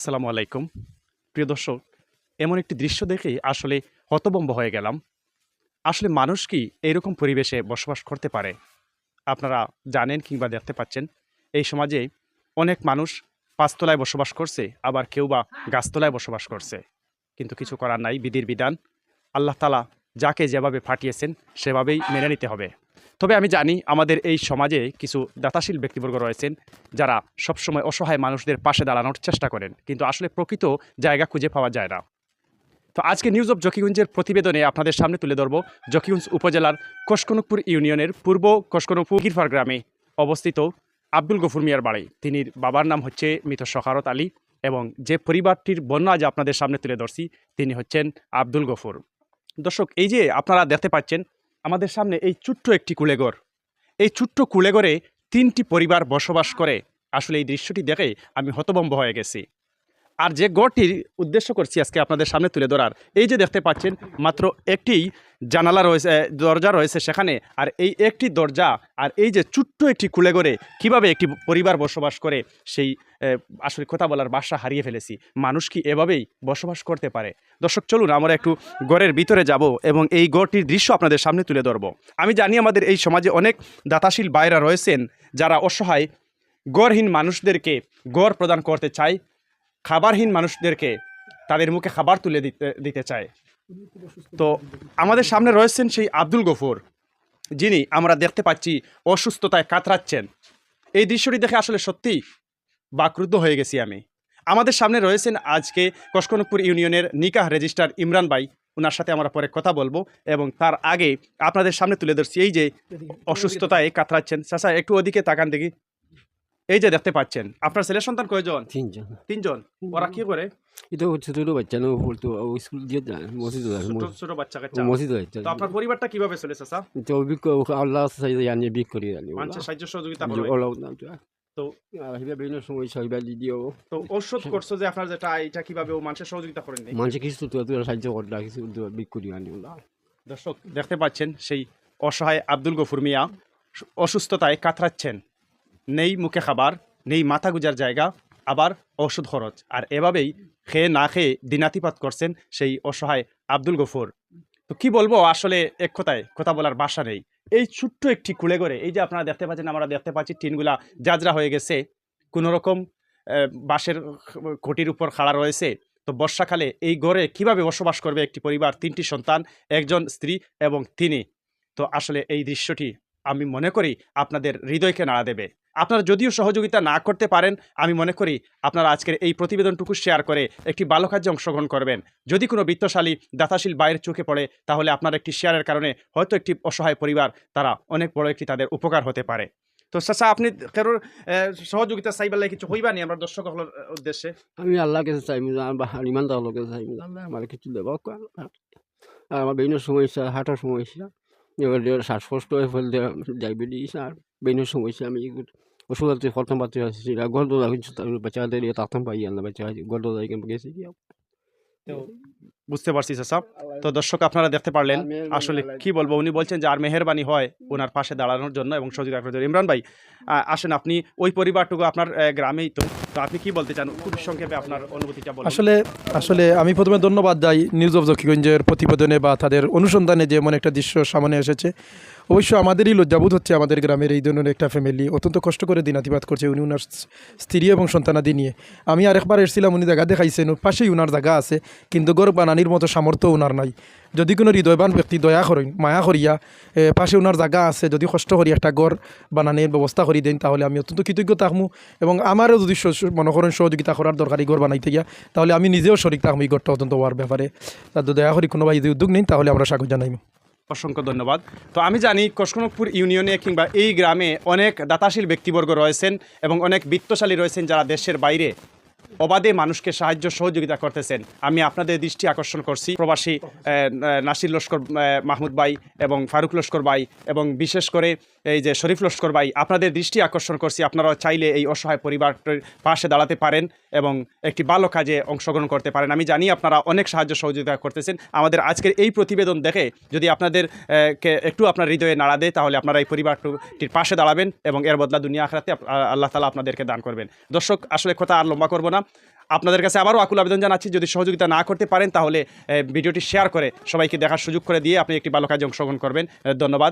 আসসালামু আলাইকুম। প্রিয় দর্শক, এমন একটি দৃশ্য দেখে আসলে হতবম্ব হয়ে গেলাম। আসলে মানুষ কি এরকম পরিবেশে বসবাস করতে পারে? আপনারা জানেন কিংবা দেখতে পাচ্ছেন, এই সমাজে অনেক মানুষ পাঁচতলায় বসবাস করছে, আবার কেউ বা গাছতলায় বসবাস করছে। কিন্তু কিছু করার নাই, বিধির বিধান। আল্লাহ তালা যাকে যেভাবে ফাটিয়েছেন, সেভাবেই মেনে নিতে হবে। তবে আমি জানি আমাদের এই সমাজে কিছু দাতাশীল ব্যক্তিবর্গ রয়েছেন যারা সবসময় অসহায় মানুষদের পাশে দাঁড়ানোর চেষ্টা করেন, কিন্তু আসলে প্রকৃত জায়গা খুঁজে পাওয়া যায় না। তো আজকে নিউজ অফ জকিগঞ্জের প্রতিবেদনে আপনাদের সামনে তুলে ধরব জকিগঞ্জ উপজেলার কসকনকপুর ইউনিয়নের পূর্ব কসকনকপুর গিরফার গ্রামে অবস্থিত আব্দুল গফুর মিয়ার বাড়ি। তিনি বাবার নাম হচ্ছে মৃত সখারত আলী এবং যে পরিবারটির বন্যা আজ আপনাদের সামনে তুলে ধরছি, তিনি হচ্ছেন আব্দুল গফুর। দর্শক, এই যে আপনারা দেখতে পাচ্ছেন আমাদের সামনে এই ছোট্ট একটি কুলেঘর। এই ছোট্ট কুলেঘরে তিনটি পরিবার বসবাস করে। আসলে এই দৃশ্যটি দেখে আমি হতবম্ব হয়ে গেছি। আর যে গড়টির উদ্দেশ্য করছি আজকে আপনাদের সামনে তুলে ধরার, এই যে দেখতে পাচ্ছেন, মাত্র একটি জানালা রয়েছে, দরজা রয়েছে সেখানে। আর এই একটি দরজা আর এই যে ছোট্ট একটি কুলেঘরে কীভাবে একটি পরিবার বসবাস করে, সেই আসলে কথা বলার বাসা হারিয়ে ফেলেছি। মানুষ কি এভাবেই বসবাস করতে পারে? দর্শক, চলুন আমরা একটু গড়ের ভিতরে যাব এবং এই গড়টির দৃশ্য আপনাদের সামনে তুলে ধরব। আমি জানি আমাদের এই সমাজে অনেক দাতাশীল বাইরা রয়েছেন যারা অসহায়, গড়হীন মানুষদেরকে গড় প্রদান করতে চায়। খাবারহীন মানুষদেরকে তাদের মুখে খাবার তুলে দিতে দিতে চায়। তো আমাদের সামনে রয়েছেন সেই আব্দুল গফুর, যিনি আমরা দেখতে পাচ্ছি অসুস্থতায় কাতরাচ্ছেন। এই দৃশ্যটি দেখে আসলে সত্যি বাক্রুদ্ধ হয়ে গেছি আমি। আমাদের সামনে রয়েছেন আজকে কসকনকপুর ইউনিয়নের নিকাহ রেজিস্ট্রার ইমরান ভাই। ওনার সাথে আমরা পরে কথা বলব এবং তার আগে আপনাদের সামনে তুলে ধরছি এই যে অসুস্থতায় কাতরাচ্ছেন। চাচা, একটু ওদিকে তাকান দেখি। এই যে দেখতে পাচ্ছেন আপনার ছেলে সন্তান কয়জন? তিনজন। তিনজন? ওরা কি করে? এটা হচ্ছে ছোট বাচ্চা না বলতো স্কুল দিয়ে যায় মসজিদ ছোট ছোট বাচ্চা কাচ্চা। মসজিদ তো আপনার পরিবারটা কীভাবে চলে চাচা তো বিক আল্লাহ সাইজ জানি বিক করি জানি মানুষের সাহায্য সহযোগিতা করে না তো বিভিন্ন সময় সহিবা দিও তো ঔষধ করছ যে আপনার যেটা এটা কীভাবে ও মানুষের সহযোগিতা করেন মানুষ কিছু তো তুই সাহায্য করলা কিছু বিক করি জানি দর্শক দেখতে পাচ্ছেন সেই অসহায় আব্দুল গফুর মিয়া অসুস্থতায় কাতরাচ্ছেন। নেই মুখে খাবার, নেই মাথা গুজার জায়গা, আবার ওষুধ খরচ। আর এভাবেই খেয়ে না খেয়ে দিনাতিপাত করছেন সেই অসহায় আব্দুল গফুর। তো কি বলব, আসলে এক কথায় কথা বলার বাসা নেই। এই ছোট্ট একটি কুলে করে এই যে আপনারা দেখতে পাচ্ছেন, আমরা দেখতে পাচ্ছি টিনগুলা জাজরা হয়ে গেছে। কোনো রকম বাঁশের খুঁটির উপর খাড়া রয়েছে। তো বর্ষাকালে এই ঘরে কীভাবে বসবাস করবে একটি পরিবার, তিনটি সন্তান, একজন স্ত্রী এবং তিনি? তো আসলে এই দৃশ্যটি আমি মনে করি আপনাদের হৃদয়কে নাড়া দেবে। আপনারা যদিও সহযোগিতা না করতে পারেন, আমি মনে করি আপনারা আজকের এই প্রতিবেদনটুকু শেয়ার করে একটি ভালো কার্যে অংশগ্রহণ করবেন। যদি কোনো বৃত্তশালী, দাতাশীল বাইরের চোখে পড়ে, তাহলে আপনার একটি শেয়ারের কারণে হয়তো একটি অসহায় পরিবার, তারা অনেক বড় একটি তাদের উপকার হতে পারে। তো চাচা, আপনি কারোর সহযোগিতা চাইবার লাগে কিছু হইবা নি? আমার দর্শক উদ্দেশ্যে। আমি আল্লাহ কাছে চাই ইমান আমার কিছু দেব আমার বিভিন্ন সমস্যা, হাঁটার সমস্যা এবার শ্বাসকষ্ট হয়ে ফেলতে ডায়াবেটিস আর বিভিন্ন সমস্যা আমি ওষুধ আছে প্রথম পাচ্ছি আসছি গল্প বাচ্চাদের তাতাম পাই আল্লাহ বাচ্চা গল্প গেছি তো বুঝতে পারছি চাচা তো দর্শক আপনারা দেখতে পারলেন আসলে কি বলব? উনি বলছেন যে আর মেহরবানি হয় ওনার পাশে দাঁড়ানোর জন্য এবং সহযোগিতা করার জন্য। ইমরান ভাই আসেন আপনি ওই পরিবারটুকু আপনার গ্রামেই তো আপনি কি বলতে চান? খুব সংক্ষেপে আপনার অনুভূতিটা বলুন। আসলে আসলে আমি প্রথমে ধন্যবাদ যাই নিউজ অফ জকিগঞ্জের প্রতিবেদনে বা তাদের অনুসন্ধানে যে এমন একটা দৃশ্য সামনে এসেছে। অবশ্য আমাদেরই লজ্জাবোধ হচ্ছে আমাদের গ্রামের এই ধরনের একটা ফ্যামিলি অত্যন্ত কষ্ট করে দিন দিনাতিপাত করছে উনি উনার স্ত্রী এবং সন্তানাদি নিয়ে। আমি আরেকবার এসেছিলাম, উনি জায়গা দেখাইছেন পাশেই উনার জায়গা আছে, কিন্তু গড় বানানির মতো সামর্থ্য উনার নাই। যদি কোনো হৃদয়বান ব্যক্তি দয়া করেন মায়া করিয়া পাশে উনার জায়গা আছে, যদি কষ্ট করি একটা গড় বানানির ব্যবস্থা করি দেন, তাহলে আমি অত্যন্ত কৃতজ্ঞ থাকব এবং আমারও যদি মনে করেন সহযোগিতা করার দরকারি গড় বানাইতে গিয়া, তাহলে আমি নিজেও শরিক থাকব এই গড়টা অত্যন্ত হওয়ার ব্যাপারে। তার দয়া করি কোনো ভাই যদি উদ্যোগ নেই, তাহলে আমরা স্বাগত জানাইব অসংখ্য ধন্যবাদ। তো আমি জানি কসকনকপুর ইউনিয়নে কিংবা এই গ্রামে অনেক দাতাশীল ব্যক্তিবর্গ রয়েছেন এবং অনেক বিত্তশালী রয়েছেন যারা দেশের বাইরে। অবাধে মানুষকে সাহায্য সহযোগিতা করতেছেন। আমি আপনাদের দৃষ্টি আকর্ষণ করছি। প্রবাসী নাসির লস্কর মাহমুদ ভাই এবং ফারুক লস্কর ভাই এবং বিশেষ করে এই যে শরীফ লস্কর ভাই, আপনাদের দৃষ্টি আকর্ষণ করছি। আপনারা চাইলে এই অসহায় পরিবারটির পাশে দাঁড়াতে পারেন এবং একটি ভালো কাজে অংশগ্রহণ করতে পারেন। আমি জানি আপনারা অনেক সাহায্য সহযোগিতা করতেছেন। আমাদের আজকের এই প্রতিবেদন দেখে যদি আপনাদের একটু আপনার হৃদয়ে নাড়া দেয়, তাহলে আপনারা এই পরিবারটির পাশে দাঁড়াবেন এবং এর বদলা দুনিয়া আখরাতে আপ- আল্লাহ তালা আপনাদেরকে দান করবেন। দর্শক, আসলে কথা আর লম্বা করব না। আপনাদের কাছে আবারও আকুল আবেদন জানাচ্ছি, যদি সহযোগিতা না করতে পারেন তাহলে ভিডিওটি শেয়ার করে সবাইকে দেখার সুযোগ করে দিয়ে আপনি একটি ভালো কাজে অংশগ্রহণ করবেন। ধন্যবাদ।